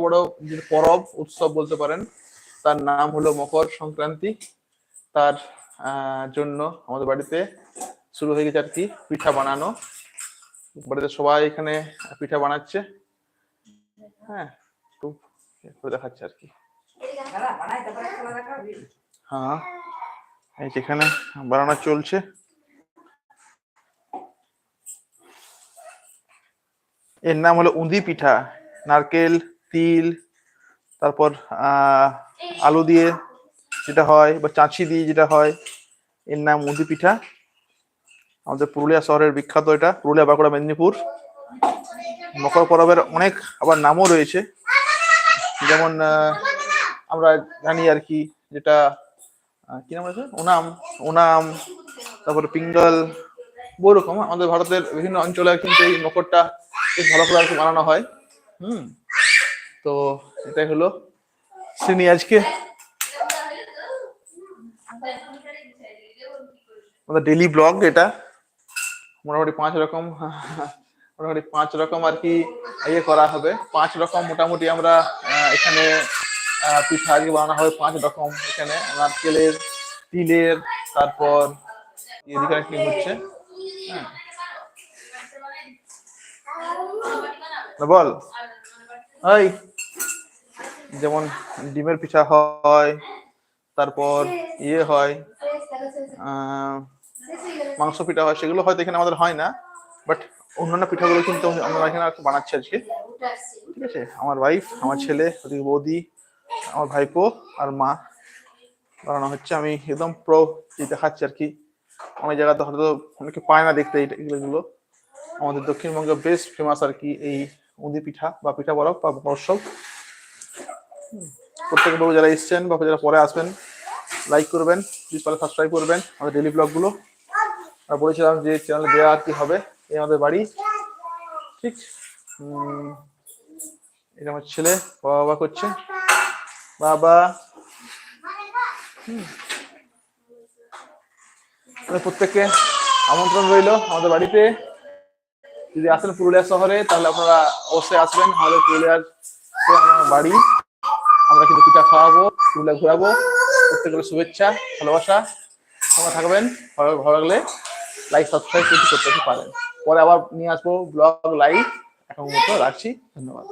বড় পরব উৎসব বলতে পারেন, তার নাম হলো মকর সংক্রান্তি। তার জন্য আমাদের বাড়িতে শুরু হয়ে গেছে আর কি পিঠা বানানো। বাড়িতে সবাই এখানে পিঠা বানাচ্ছে। হ্যাঁ একটু দেখাচ্ছে আর কি। হ্যাঁ এই যে এখানে বানানো চলছে। এর নাম হলো উঁদি পিঠা, নারকেল তিল, তারপর আলু দিয়ে যেটা হয় বা চাঁচি দিয়ে যেটা হয়, এর নাম উঁদি পিঠা। আমাদের পুরুলিয়া শহরের বিখ্যাত এটা, পুরুলিয়া, বাঁকুড়া, মেদিনীপুর। মকর পরবের অনেক আবার নামও রয়েছে। যেমন আমরা জানি আর কি যেটা কি নাম আছে? ওনাম ওনাম, তারপরে পিঙ্গল বহু রকম আমাদের ভারতের বিভিন্ন অঞ্চলে কিন্তু এই মকরটা বেশ ভালো করে আর কি বানানো হয়। হুম। তো এটাই হলো শ্রেণি আজকে। আমাদের ডেলি ব্লগ এটা। মোটামুটি পাঁচ রকম, মোটামুটি পাঁচ রকম আর কি ইয়ে করা হবে। পাঁচ রকম মোটামুটি আমরা এখানে পিঠা আজকে বানানো হবে পাঁচ রকম এখানে। নারকেলের, তিলের, তারপর এদিকে কি হচ্ছে হ্যাঁ। বল। এই যেমন ডিমের পিঠা হয় তারপর ইয়ে হয় মাংস পিঠা হয় সেগুলো হয়তো এখানে আমাদের হয় না বাট অন্যান্য পিঠাগুলো কিন্তু আমরা এখানে বানাচ্ছি আজকে। ঠিক আছে? আমার ওয়াইফ আমার ছেলে ওদিকে বৌদি আমার ভাইপো আর মা বানানো হচ্ছে। আমি একদম প্রো দেখাচ্ছি আর কি। অনেক জায়গাতে হয়তো অনেকে পায় না দেখতে এই- এগুলো। আমাদের দক্ষিণবঙ্গে বেস্ট ফেমাস আর কি এই উদি পিঠা বা পিঠা বরফ বা হুম, প্রত্যেক বাবু যারা এসছেন বা যারা পরে আসবেন লাইক করবেন প্লিজ পারে সাবস্ক্রাইব করবেন আমাদের ডেলি ব্লগগুলো আর বলেছিলাম যে চ্যানেলে দেওয়া আর কি হবে, এই আমাদের বাড়ি। ঠিক এটা আমার ছেলে, বাবা বাবা করছে। বাবা। তাহলে প্রত্যেককে আমন্ত্রণ রইল আমাদের বাড়িতে। যদি আসেন পুরুলিয়া শহরে, তাহলে আপনারা অবশ্যই আসবেন, আমাদের পুরুলিয়ার বাড়ি। আমরা কিন্তু পিঠা খাওয়াবো পুরুলিয়া ঘুরাবো। প্রত্যেকের শুভেচ্ছা, ভালোবাসা। তোমরা থাকবেন, ভালো ভালো লাগলে লাইক সাবস্ক্রাইব করতে করতে পারেন। পরে আবার নিয়ে আসব ব্লগ লাইভ এখন মতো রাখছি, ধন্যবাদ।